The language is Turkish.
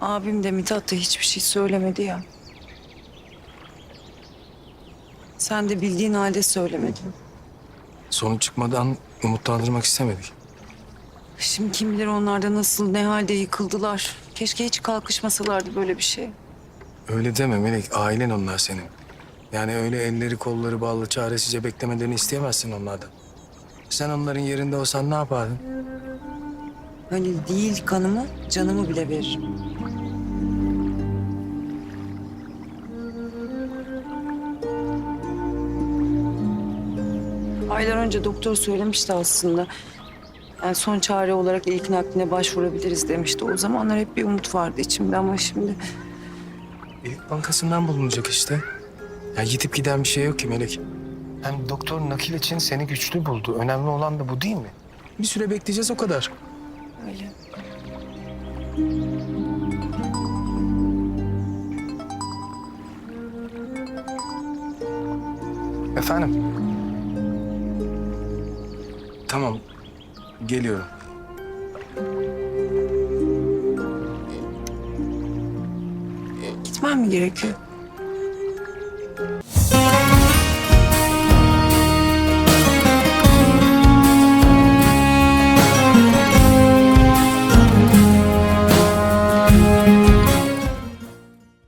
Abim de Mithat da hiçbir şey söylemedi ya. Sen de bildiğin halde söylemedin. Sonuç çıkmadan umutlandırmak istemedik. Şimdi kim bilir onlar da nasıl ne halde yıkıldılar. Keşke hiç kalkışmasalardı böyle bir şey. Öyle deme Melek. Ailen onlar senin. Yani öyle elleri kolları bağlı çaresizce beklemelerini isteyemezsin onlardan. Sen onların yerinde olsan ne yapardın? Hani değil kanımı, canımı bile veririm. Aylar önce doktor söylemişti aslında. Yani son çare olarak ilk nakline başvurabiliriz demişti. O zamanlar hep bir umut vardı içimde ama şimdi... İlk bankasından bulunacak işte. Ya gidip giden bir şey yok ki Melek. Hem doktor nakil için seni güçlü buldu. Önemli olan da bu değil mi? Bir süre bekleyeceğiz o kadar. Öyle. Efendim? Tamam. Geliyorum. Gitmem mi gerekiyor?